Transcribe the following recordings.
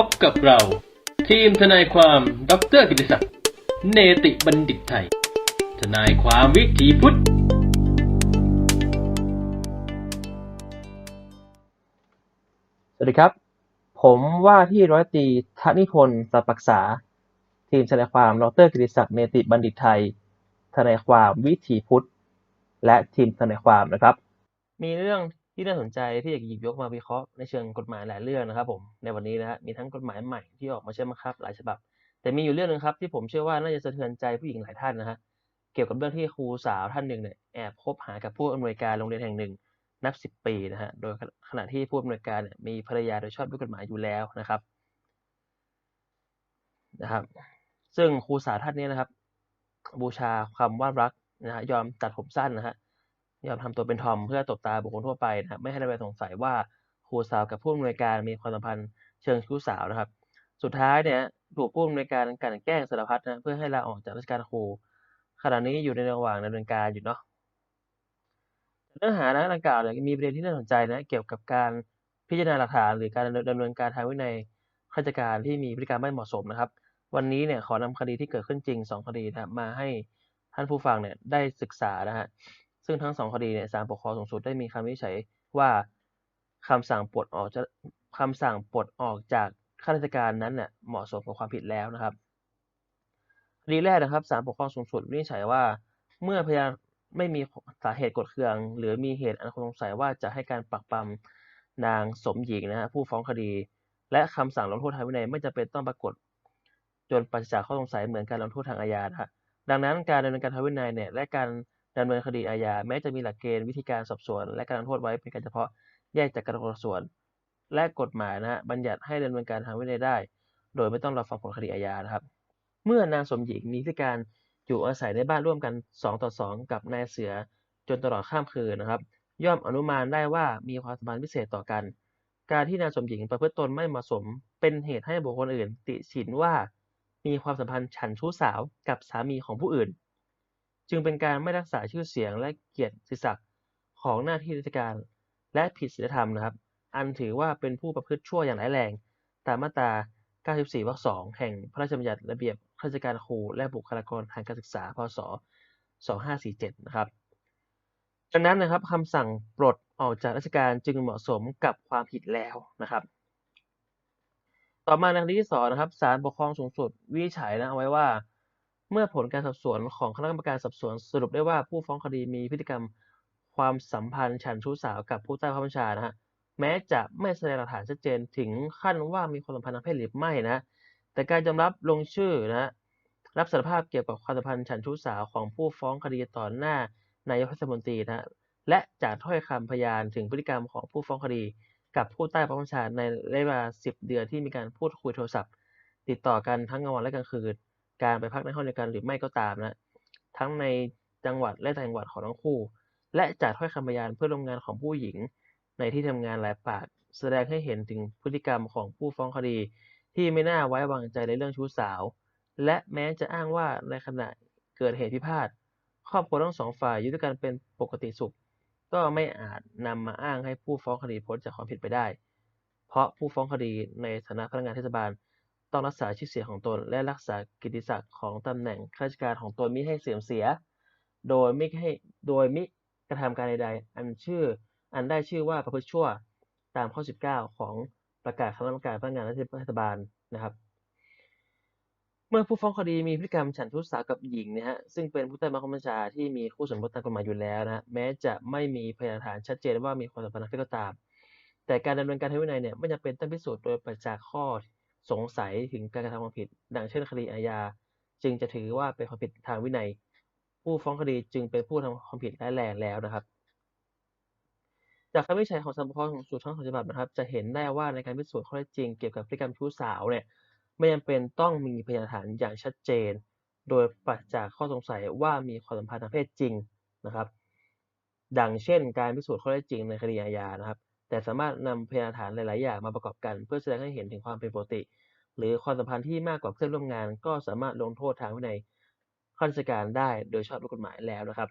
พบกับเรา ทีมทนายความดรกิติศักดิ์เนติบัณฑิตไทย ทนายความวิถีพุทธ สวัสดีครับ ผมว่าที่ร้อยตรีธนิพนธ์สัปรักษา ทีมทนายความดรกิติศักดิ์เนติบัณฑิตไทย ทนายความวิถีพุทธ และทีมทนายความนะครับ มีเรื่อง ที่น่าสนใจที่อยากหยิบยกมาวิเคราะห์ในเชิงกฎหมายหลายเรื่องนะครับผมในวันนี้นะฮะมีทั้งกฎหมายใหม่ที่ออกมาใช้บังคับหลายฉบับ แต่มีอยู่เรื่องหนึงครับที่ผมเชื่อว่าน่าจะสะเทือนใจผู้หญิงหลายท่านนะฮะเกี่ยวกับเรื่องที่ครูสาวท่านหนึ่งเนี่ยแอบคบหากับผู้อำนวยการโรงเรียนแห่งหนึ่งนับสิบปีนะฮะโดยขณะที่ผู้อำนวยการเนี่ยมีภรรยาโดยชอบด้วยกฎหมายอยู่แล้วนะครับนะครับ ซึ่งครูสาวท่านนี้นะครับ บูชาคำว่ารักนะฮะยอมตัดผมสั้นนะฮะ ยอมทำตัวเป็นทอมเพื่อตบตาบุคคลทั่วไปนะครับไม่ให้ได้ไปสงสัยว่าครูสาวกับผู้อำนวยการมีความสัมพันธ์เชิงชู้สาวนะครับ สุดท้ายเนี่ยถูกผู้อำนวยการกันแกล้งสารพัดนะเพื่อให้ลาออกจากราชการครูขณะนี้อยู่ในระหว่างดำเนินการอยู่เนาะเนื้อหาดังกล่าวเนี่ยมีประเด็นที่น่าสนใจนะเกี่ยวกับการพิจารณาหลักฐานหรือการดำเนินการทางวินัยข้าราชการที่มีพฤติกรรมไม่เหมาะสมนะครับ วันนี้เนี่ยขอนำคดีที่เกิดขึ้นจริง 2 คดีนะครับมาให้ท่านผู้ฟังเนี่ยได้ศึกษานะฮะ ซึ่งทั้งสองคดีเนี่ยศาลปกครองสูงสุดได้มีคำวินิจฉัยว่าคำสั่งปลดออกจะคำสั่งปลดออกจากข้าราชการนั้นเนี่ยเหมาะสมกับความผิดแล้วนะครับคดีแรกนะครับศาลปกครองสูงสุดวินิจฉัยว่า เมื่อพยานไม่มีสาเหตุกดเคือง หรือมีเหตุอันควรสงสัยว่าจะให้การปักปำนางสมหญิงนะฮะผู้ฟ้องคดี และคำสั่งลงโทษทางวินัยไม่จำเป็นต้องปรากฏ จนปราศจากข้อสงสัยเหมือนการลงโทษทางอาญานะฮะดังนั้นการดำเนินการทางวินัยเนี่ยและการ ดำเนินคดีอาญาแม้จะมีหลักเกณฑ์วิธีการสอบสวน และการลงโทษไว้เป็นการเฉพาะแยกจากการสอบสวน และกฎหมายนะฮะบัญญัติให้ดำเนินการทางวินัยได้ โดยไม่ต้องรอฟังผลคดีอาญานะครับ เมื่อนางสมหญิงมีพฤติการอยู่อาศัยในบ้านร่วมกัน 2 ต่อ 2 กับนายเสือจนตลอดข้ามคืนนะครับ ย่อมอนุมานได้ว่ามีความสัมพันธ์พิเศษต่อกัน การที่นางสมหญิงประพฤติตนไม่เหมาะสม เป็นเหตุให้บุคคลอื่น ติฉินว่า มีความสัมพันธ์ฉันชู้สาวกับสามีของผู้อื่น จึงเป็นการไม่รักษาชื่อเสียงและเกียรติศักดิ์ของหน้าที่ราชการ และผิดศีลธรรมนะครับ อันถือว่าเป็นผู้ประพฤติชั่วอย่างร้ายแรง ตามมาตรา 94 วรรค 2 แห่งพระราชบัญญัติระเบียบข้าราชการครูและบุคลากรทางการศึกษา พศ 2547 นะครับดังนั้นนะครับคำสั่งปลดออกจากราชการจึงเหมาะสมกับความผิดแล้วนะครับ ต่อมาในคดีที่สองนะครับศาลปกครองสูงสุดวิจัยนะเอาไว้ว่า เมื่อผลการสอบสวนของคณะกรรมการสอบสวนสรุปได้ว่าผู้ฟ้องคดีมีพฤติกรรมความสัมพันธ์ฉันชู้สาวกับผู้ใต้บังคับบัญชานะฮะแม้จะไม่แสดงหลักฐานชัดเจนถึงขั้นว่ามีความสัมพันธ์ทางเพศหรือไม่นะ แต่การยอมรับลงชื่อนะรับสารภาพเกี่ยวกับความสัมพันธ์ฉันชู้สาวของผู้ฟ้องคดีต่อหน้านายกรัฐมนตรีนะและจากถ้อยคำพยานถึงพฤติกรรมของผู้ฟ้องคดี กับผู้ใต้บังคับบัญชาในระยะเวลา10 เดือนที่มีการพูดคุยโทรศัพท์ ติดต่อกันทั้งกลางวันและกลางคืน การไปพักในห้องเดียวกันหรือไม่ก็ตามนะ ทั้งในจังหวัดและต่างจังหวัดของทั้งคู่ และจากถ้อยคำพยานเพื่อนร่วมงานของผู้หญิง ในที่ทำงานหลายปากแสดงให้เห็นถึงพฤติกรรมของผู้ฟ้องคดี ที่ไม่น่าไว้วางใจในเรื่องชู้สาว และแม้จะอ้างว่าในขณะเกิดเหตุพิพาทครอบครัวทั้งสองฝ่ายอยู่ด้วยกันเป็นปกติสุข ก็ไม่อาจนำมาอ้างให้ผู้ฟ้องคดีพ้นจากความผิดไปได้ เพราะผู้ฟ้องคดีในฐานะพนักงานเทศบาล ต้องรักษาชื่อเสียงของตน และรักษากิตติศักดิ์ของตำแหน่งข้าราชการของตนมิให้เสื่อมเสีย โดยไม่ให้โดยมิกระทำการใดๆ อันชื่อ อันได้ชื่อว่าประพฤติชั่วตามข้อ 19 ของประกาศคณะกรรมการพนักงานรัฐบาลนะครับ เมื่อผู้ฟ้องคดีมีพฤติกรรมฉันทุสาวกับหญิงนะฮะซึ่งเป็นผู้ใต้บังคับบัญชาที่มีคู่สมรสตามกฎหมายอยู่แล้วนะแม้จะไม่มีพยานฐานชัดเจนว่ามีความสัมพันธ์เพศก็ตาม แต่การดำเนินการทางวินัยเนี่ยไม่จำเป็นต้องพิสูจน์โดยปราศจากษ์ข้อ สงสัยถึงการกระทำความผิด ดังเช่นคดีอาญา จึงจะถือว่าเป็นความผิดทางวินัย ผู้ฟ้องคดีจึงเป็นผู้ทำความผิดร้ายแรงแล้วนะครับ จากคำวินิจัยของศาลปกครองสูงสุดทั้งสองฉบับนะครับ จะเห็นได้ว่าในการพิสูจน์ข้อเท็จจริงเกี่ยวกับพฤติกรรมชู้สาวเนี่ยไม่จำเป็นต้องมีพยานฐานอย่างชัดเจน โดยปราศจากข้อสงสัยว่ามีความสัมพันธ์ทางเพศจริงนะครับ ดังเช่น การพิสูจน์ข้อเท็จจริงในคดีอาญานะครับ แต่สามารถนำพยานฐานหลาย ๆ อย่างมาประกอบกัน เพื่อแสดงให้เห็นถึงความเป็นปกติ หรือความสัมพันธ์ที่มากกว่าเพื่อนร่วมงาน ก็สามารถลงโทษทางวินัยข้าราชการได้โดยชอบด้วยกฎหมายแล้วนะครับ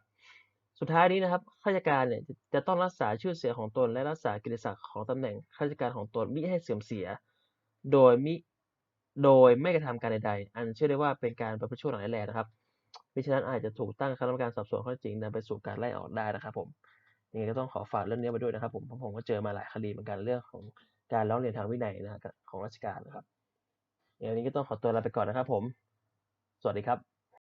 สุดท้ายนี้นะครับข้าราชการเนี่ยจะต้องรักษาชื่อเสียงของตน และรักษากิตติศักดิ์ของตำแหน่งข้าราชการของตนมิให้เสื่อมเสีย โดยมิโดยไม่กระทำการใด ๆ อันเชื่อได้ว่าเป็นการประพฤติชั่วหลังร้ายแรงนะครับมิฉะนั้นอาจจะถูกตั้งคณะกรรมการสอบสวนข้อจจริงนำไปสู่การไล่ออกได้นะครับผม ยังไงก็ต้องขอฝากเรื่องนี้ไปด้วยนะครับ ผมเพราะผมก็เจอมาหลายคดีเหมือนกันเรื่องของการร้องเรียนทางวินัยนะครับของราชการนะครับอย่างนี้ก็ต้องขอตัวลาไปก่อนนะครับผม สวัสดีครับ